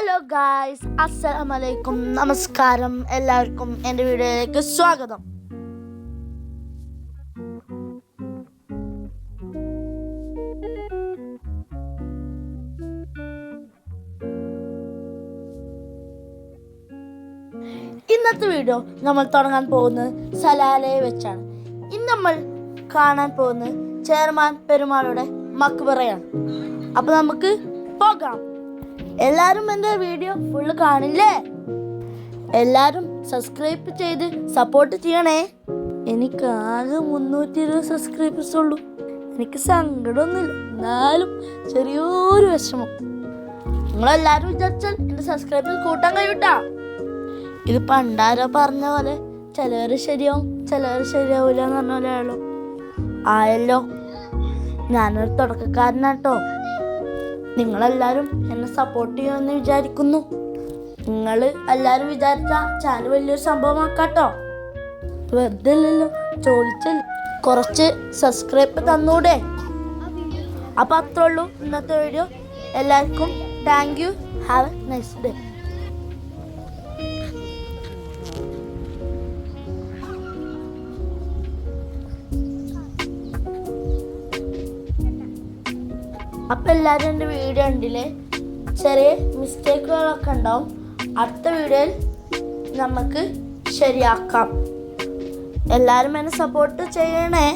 Hello guys അസ്സലാമലൈക്കും നമസ്കാരം എല്ലാവർക്കും എന്റെ വീഡിയോയിലേക്ക് സ്വാഗതം. ഇന്നത്തെ വീഡിയോ നമ്മൾ തുടങ്ങാൻ പോകുന്നത് സലാലയെ വെച്ചാണ്. ഇന്ന് നമ്മൾ കാണാൻ പോകുന്നത് ചെയർമാൻ പെരുമാളുടെ മക്ബറയാണ്. അപ്പൊ നമുക്ക് പോകാം. എല്ലാരും എന്റെ വീഡിയോ ഫുള്ള് കാണില്ലേ? എല്ലാവരും സബ്സ്ക്രൈബ് ചെയ്ത് സപ്പോർട്ട് ചെയ്യണേ. എനിക്ക് ആകെ മുന്നൂറ്റി ഇരുപത് സബ്സ്ക്രൈബേഴ്സ് ഉള്ളൂ. എനിക്ക് സങ്കടമൊന്നുമില്ല. എന്നാലും ചെറിയൊരു വിഷമം. നിങ്ങളെല്ലാരും വിചാരിച്ചാൽ എന്റെ സബ്സ്ക്രൈബേഴ്സ് കൂട്ടാൻ കഴിയൂട്ടാ. ഇത് പണ്ടാരോ പറഞ്ഞ പോലെ ചിലവർ ശരിയാവും ചിലവർ ശരിയാവില്ല എന്ന് പറഞ്ഞ പോലെ ആയല്ലോ. ഞാനൊരു തുടക്കക്കാരനാട്ടോ. നിങ്ങളെല്ലാവരും എന്നെ സപ്പോർട്ട് ചെയ്യുമെന്ന് വിചാരിക്കുന്നു. നിങ്ങൾ എല്ലാവരും വിചാരിച്ച ചാനൽ വലിയൊരു സംഭവമാക്കാട്ടോ. വെറുതെ അല്ലല്ലോ ചോദിച്ചല്ലേ കുറച്ച് സബ്സ്ക്രൈബ് തന്നൂടെ. അപ്പം അത്രേ ഉള്ളൂ ഇന്നത്തെ വീഡിയോ എല്ലാവർക്കും thank you have a nice day അപ്പം എല്ലാവരും എന്റെ വീഡിയോ ഉണ്ടില്ലേ ചെറിയ മിസ്റ്റേക്കുകളൊക്കെ ഉണ്ടാവും. അടുത്ത വീഡിയോയിൽ നമുക്ക് ശരിയാക്കാം. എല്ലാവരും എന്നെ സപ്പോർട്ട് ചെയ്യണേ.